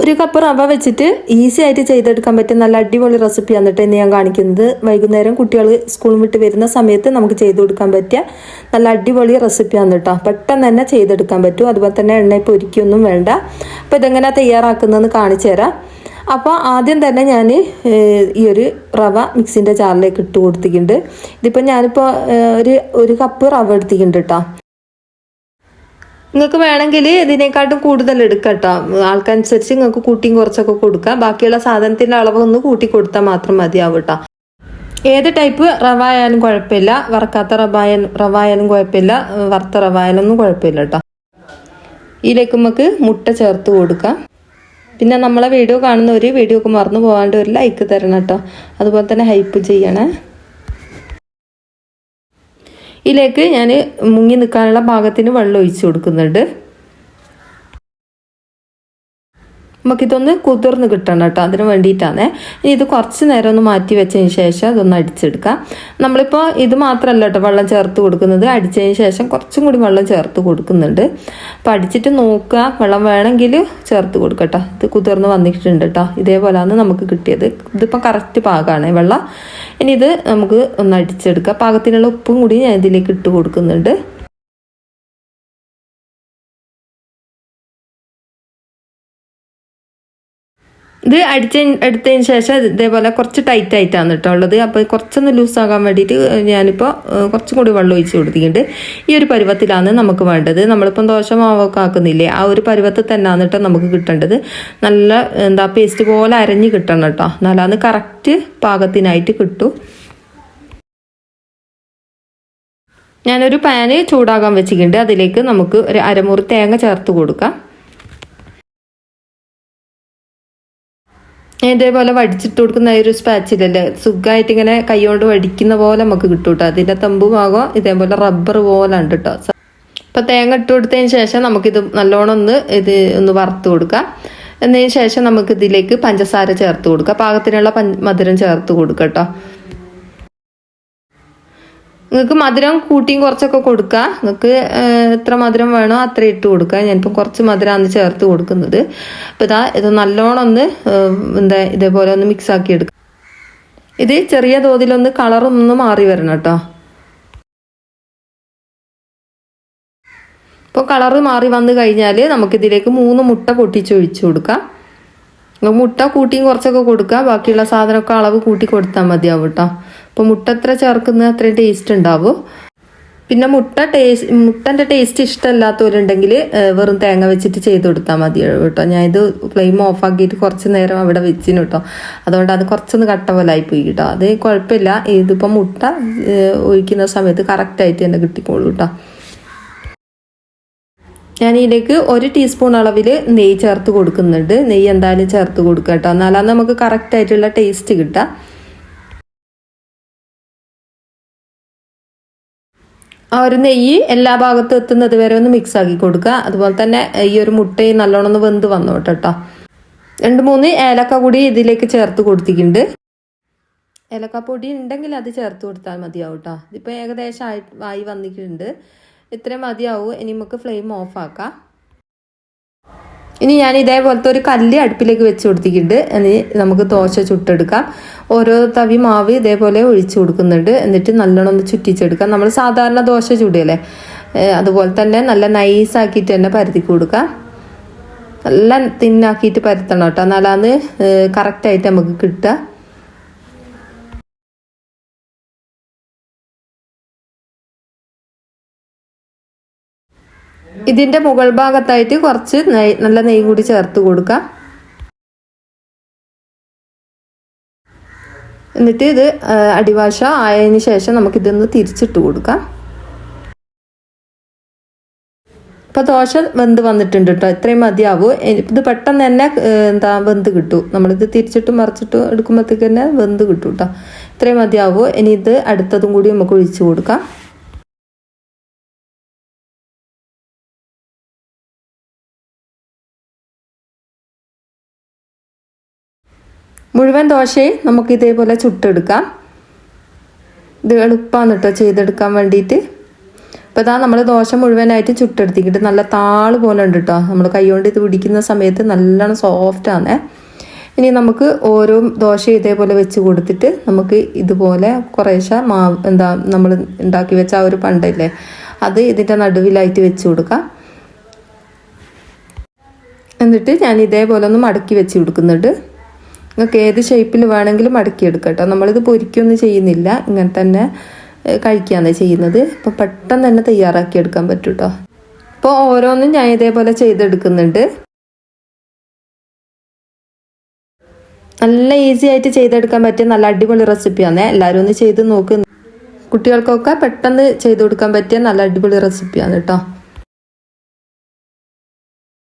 ഒരു കപ്പ് റവ വെച്ചിട്ട് ഈസി ആയിട്ട് ചെയ്തെടുക്കാൻ പറ്റിയ നല്ല അടിപൊളി റെസിപ്പി എന്നിട്ട് ഇന്ന് ഞാൻ കാണിക്കുന്നത്. വൈകുന്നേരം കുട്ടികൾ സ്കൂളിൽ വിട്ട് വരുന്ന സമയത്ത് നമുക്ക് ചെയ്തു കൊടുക്കാൻ പറ്റിയ നല്ല അടിപൊളി റെസിപ്പിയാണ് കേട്ടോ പെട്ടെന്ന് തന്നെ ചെയ്തെടുക്കാൻ പറ്റും. അതുപോലെ തന്നെ എണ്ണ പൊരിക്കൊന്നും വേണ്ട. അപ്പോൾ ഇതെങ്ങനെ തയ്യാറാക്കുന്നതെന്ന് കാണിച്ചു തരാം. അപ്പോൾ ആദ്യം തന്നെ ഞാൻ ഈ ഒരു റവ മിക്സിന്റെ ജാറിലേക്ക് ഇട്ട് കൊടുത്തിട്ടുണ്ട്. ഇതിപ്പോൾ ഞാനിപ്പോൾ ഒരു ഒരു കപ്പ് റവ എടുത്തിട്ടുണ്ട് കേട്ടോ നിങ്ങൾക്ക് വേണമെങ്കിൽ ഇതിനെക്കാട്ടും കൂടുതൽ എടുക്കട്ടോ. ആൾക്കനുസരിച്ച് നിങ്ങൾക്ക് കൂട്ടിയും കുറച്ചൊക്കെ കൊടുക്കാം. ബാക്കിയുള്ള സാധനത്തിന്റെ അളവ് ഒന്ന് കൂട്ടി കൊടുത്താൽ മാത്രം മതിയാവും കേട്ടോ ഏത് ടൈപ്പ് റവ ആയാലും കുഴപ്പമില്ല. വറക്കാത്ത റവ ആയാലും റവ ആയാലും കുഴപ്പമില്ല. വറുത്ത റവ ആയാലൊന്നും കുഴപ്പമില്ല കേട്ടോ ഇതിലേക്ക് നമുക്ക് മുട്ട ചേർത്ത് കൊടുക്കാം. പിന്നെ നമ്മളെ വീഡിയോ കാണുന്നവർ വീഡിയോ ഒക്കെ മറന്നു പോകാണ്ട് ഒരു ലൈക്ക് തരണം കേട്ടോ അതുപോലെ തന്നെ ഹൈപ്പ് ചെയ്യണേ. ഇതിലേക്ക് ഞാൻ മുങ്ങി നിൽക്കാനുള്ള പാകത്തിന് വെള്ളം ഒഴിച്ചു കൊടുക്കുന്നുണ്ട്. നമുക്കിതൊന്ന് കുതിർന്ന് കിട്ടണം കേട്ടോ. അതിന് വേണ്ടിയിട്ടാണ്. ഇനി ഇത് കുറച്ച് നേരം ഒന്ന് മാറ്റി വെച്ചതിന് ശേഷം അതൊന്ന് അടിച്ചെടുക്കാം. നമ്മളിപ്പോൾ ഇത് മാത്രമല്ല കേട്ടോ വെള്ളം ചേർത്ത് കൊടുക്കുന്നത്. അടിച്ചതിന് ശേഷം കുറച്ചും കൂടി വെള്ളം ചേർത്ത് കൊടുക്കുന്നുണ്ട്. അപ്പോൾ അടിച്ചിട്ട് നോക്കുക. വെള്ളം വേണമെങ്കിൽ ചേർത്ത് കൊടുക്കട്ടോ ഇത് കുതിർന്ന് വന്നിട്ടുണ്ട് കേട്ടോ. ഇതേപോലെയാണ് നമുക്ക് കിട്ടിയത്. ഇതിപ്പോൾ കറക്റ്റ് പാകമാണ് വെള്ളം. ഇനി ഇത് നമുക്ക് ഒന്ന് അടിച്ചെടുക്കാം. പാകത്തിനുള്ള ഉപ്പും കൂടി ഞാൻ ഇതിലേക്ക് ഇട്ട് കൊടുക്കുന്നുണ്ട്. ഇത് അടിച്ച എടുത്തതിന് ശേഷം ഇതേപോലെ കുറച്ച് ടൈറ്റ് ആയിട്ടാണ് കേട്ടോ ഉള്ളത്. അപ്പോൾ കുറച്ചൊന്ന് ലൂസാകാൻ വേണ്ടിയിട്ട് ഞാനിപ്പോൾ കുറച്ചും കൂടി വെള്ളം ഒഴിച്ച് കൊടുത്തിട്ടുണ്ട്. ഈ ഒരു പരുവത്തിലാണ് നമുക്ക് വേണ്ടത്. നമ്മളിപ്പം ദോശ മാവൊക്കെ ആക്കുന്നില്ലേ ആ ഒരു പരുവത്തിൽ തന്നെയാണ് കേട്ടോ നമുക്ക് കിട്ടേണ്ടത്. നല്ല എന്താ പേസ്റ്റ് പോലെ അരഞ്ഞ് കിട്ടണം കേട്ടോ. എന്നാലാണ് കറക്റ്റ് പാകത്തിനായിട്ട് കിട്ടും. ഞാനൊരു പാന് ചൂടാകാൻ വെച്ചിട്ടുണ്ട്. അതിലേക്ക് നമുക്ക് ഒരു അരമുറി തേങ്ങ ചേർത്ത് കൊടുക്കാം. ഇതേപോലെ വടിച്ചിട്ട് കൊടുക്കുന്ന ഒരു സ്പാച്ചിലല്ലേ സുഖമായിട്ട് ഇങ്ങനെ കൈകൊണ്ട് വടിക്കുന്ന പോലെ നമുക്ക് കിട്ടും കേട്ടോ അതിന്റെ തമ്പ് ഭാഗം ഇതേപോലെ റബ്ബർ പോലെ ഉണ്ട് കേട്ടോ ഇപ്പം തേങ്ങ ഇട്ട് കൊടുത്തതിന് ശേഷം നമുക്കിത് നല്ലോണം ഒന്ന് ഇത് ഒന്ന് വറുത്ത് കൊടുക്കാം. എന്നതിന് ശേഷം നമുക്ക് ഇതിലേക്ക് പഞ്ചസാര ചേർത്ത് കൊടുക്കാം. പാകത്തിനുള്ള മധുരം ചേർത്ത് കൊടുക്കാം കേട്ടോ നിങ്ങൾക്ക് മധുരം കൂട്ടിയും കുറച്ചൊക്കെ കൊടുക്കുക നിങ്ങൾക്ക് എത്ര മധുരം വേണോ അത്ര ഇട്ട് കൊടുക്കുക ഞാനിപ്പം കുറച്ച് മധുരമാണ് ചേർത്ത് കൊടുക്കുന്നത്. അപ്പോൾ ഇതാ ഇത് നല്ലോണം ഒന്ന് എന്താ ഇതേപോലെ ഒന്ന് മിക്സ് ആക്കി എടുക്കുക ഇത് ചെറിയ തോതിലൊന്ന് കളറൊന്ന് മാറി വരണം കേട്ടോ. ഇപ്പോൾ കളറ് മാറി വന്നു കഴിഞ്ഞാൽ നമുക്കിതിലേക്ക് മൂന്ന് മുട്ട പൊട്ടിച്ച് ഒഴിച്ചു കൊടുക്കാം. മുട്ട കൂട്ടിയും കുറച്ചൊക്കെ കൊടുക്കുക ബാക്കിയുള്ള സാധനമൊക്കെ അളവ് കൂട്ടി കൊടുത്താൽ മതിയാവും കേട്ടോ. അപ്പോൾ മുട്ട എത്ര ചേർക്കുന്നത് അത്രയും ടേസ്റ്റ് ഉണ്ടാവും. പിന്നെ മുട്ട ടേസ്റ്റ് മുട്ടന്റെ ടേസ്റ്റ് ഇഷ്ടമല്ലാത്തവരുണ്ടെങ്കിൽ വെറും തേങ്ങ വെച്ചിട്ട് ചെയ്ത് കൊടുത്താൽ മതി കേട്ടോ. ഞാൻ ഇത് ഫ്ലെയിം ഓഫ് ആക്കിയിട്ട് കുറച്ച് നേരം അവിടെ വെച്ചിന് കേട്ടോ. അതുകൊണ്ട് അത് കുറച്ചൊന്ന് കട്ട പോലെ പോയി കേട്ടോ. അത് കുഴപ്പമില്ല. ഇതിപ്പോൾ മുട്ട ഒഴിക്കുന്ന സമയത്ത് കറക്റ്റായിട്ട് തന്നെ കിട്ടിക്കോളൂ കേട്ടോ. ഞാൻ ഇതിലേക്ക് ഒരു ടീസ്പൂൺ അളവിൽ നെയ്യ് ചേർത്ത് കൊടുക്കുന്നുണ്ട്. നെയ്യ് എന്തായാലും ചേർത്ത് കൊടുക്കുക കേട്ടോ. എന്നാലാണ് നമുക്ക് കറക്റ്റ് ആയിട്ടുള്ള ടേസ്റ്റ് കിട്ടുക. ആ ഒരു നെയ്യ് എല്ലാ ഭാഗത്തും എത്തുന്നത് വരെ ഒന്ന് മിക്സ് ആക്കി കൊടുക്കുക. അതുപോലെ തന്നെ ഈ ഒരു മുട്ടയും നല്ലോണം ഒന്ന് വെന്ത് വന്നോട്ടെ കേട്ടോ. രണ്ട് മൂന്ന് ഏലക്ക കൂടി ഇതിലേക്ക് ചേർത്ത് കൊടുത്തിട്ടുണ്ട്. ഏലക്കപ്പൊടി ഉണ്ടെങ്കിൽ അത് ചേർത്ത് കൊടുത്താൽ മതിയാവും കേട്ടോ. ഇതിപ്പോൾ ഏകദേശം ആയി ആയി വന്നിട്ടുണ്ട്. ഇത്രയും മതിയാവും. ഇനി നമുക്ക് ഫ്ലെയിം ഓഫ് ആക്കാം. ഇനി ഞാൻ ഇതേപോലത്തെ ഒരു കല്ല് അടുപ്പിലേക്ക് വെച്ച് കൊടുത്തിട്ടുണ്ട്. ഇനി നമുക്ക് ദോശ ചുട്ടെടുക്കാം. ഓരോ തവി മാവ് ഇതേപോലെ ഒഴിച്ചു കൊടുക്കുന്നുണ്ട്. എന്നിട്ട് നല്ലോണം ഒന്ന് ചുറ്റിച്ചെടുക്കാം. നമ്മൾ സാധാരണ ദോശ ചുടിയല്ലേ അതുപോലെ തന്നെ നല്ല നൈസാക്കിയിട്ട് തന്നെ പരത്തി കൊടുക്കാം. നല്ല തിന്നാക്കിയിട്ട് പരത്തണം കേട്ടോ. എന്നാലാണ് കറക്റ്റായിട്ട് നമുക്ക് കിട്ടുക. ഇതിന്റെ മുകൾ ഭാഗത്തായിട്ട് കുറച്ച് നെയ് നല്ല നെയ്യ് കൂടി ചേർത്ത് കൊടുക്കാം. എന്നിട്ട് ഇത് അടിവാശ ആയതിന് ശേഷം നമുക്കിതൊന്ന് തിരിച്ചിട്ട് കൊടുക്കാം. ഇപ്പോൾ ദോശ വെന്ത് വന്നിട്ടുണ്ട് കേട്ടോ ഇത്രയും മതിയാവും. ഇത് പെട്ടെന്ന് തന്നെ എന്താ വെന്ത് കിട്ടും. നമ്മളിത് തിരിച്ചിട്ടും മറിച്ചിട്ടും എടുക്കുമ്പോഴത്തേക്ക് തന്നെ വെന്ത് കിട്ടും കേട്ടോ ഇത്രയും മതിയാവും. ഇനി ഇത് അടുത്തതും കൂടി നമുക്ക് ഒഴിച്ചു കൊടുക്കാം. മുഴുവൻ ദോശയും നമുക്ക് ഇതേപോലെ ചുട്ടെടുക്കാം. ഇത് എളുപ്പമാണ് കേട്ടോ ചെയ്തെടുക്കാൻ വേണ്ടിയിട്ട് അപ്പോൾ ഇതാ നമ്മൾ ദോശ മുഴുവനായിട്ട് ചുട്ടെടുത്തിട്ട് നല്ല താൾ പോലെ ഉണ്ട് കേട്ടോ നമ്മൾ കൈകൊണ്ട് ഇത് പിടിക്കുന്ന സമയത്ത് നല്ലോണം സോഫ്റ്റാണ് ഇനി നമുക്ക് ഓരോ ദോശ ഇതേപോലെ വെച്ച് കൊടുത്തിട്ട് നമുക്ക് ഇതുപോലെ കുറേശ്ശെ മാവ് എന്താ നമ്മൾ ഉണ്ടാക്കി വെച്ച ആ ഒരു പണ്ടല്ലേ അത് ഇതിന്റെ നടുവിലായിട്ട് വെച്ച് കൊടുക്കാം. എന്നിട്ട് ഞാൻ ഇതേപോലെ ഒന്ന് മടക്കി വെച്ച് കൊടുക്കുന്നുണ്ട്. നിങ്ങൾക്ക് ഏത് ഷേപ്പിൽ വേണമെങ്കിലും മടക്കിയെടുക്കാം കേട്ടോ. നമ്മളിത് പൊരിക്കൊന്നും ചെയ്യുന്നില്ല. ഇങ്ങനെ തന്നെ കഴിക്കുകയാണ് ചെയ്യുന്നത്. അപ്പോൾ പെട്ടെന്ന് തന്നെ തയ്യാറാക്കി എടുക്കാൻ പറ്റും കേട്ടോ അപ്പോൾ ഓരോന്നും ഞാൻ ഇതേപോലെ ചെയ്തെടുക്കുന്നുണ്ട്. നല്ല ഈസി ആയിട്ട് ചെയ്തെടുക്കാൻ പറ്റിയ നല്ല അടിപൊളി റെസിപ്പിയാണ് എല്ലാവരും ഒന്ന് ചെയ്ത് നോക്ക്. കുട്ടികൾക്കൊക്കെ പെട്ടെന്ന് ചെയ്ത് കൊടുക്കാൻ പറ്റിയ നല്ല അടിപൊളി റെസിപ്പിയാണ് കേട്ടോ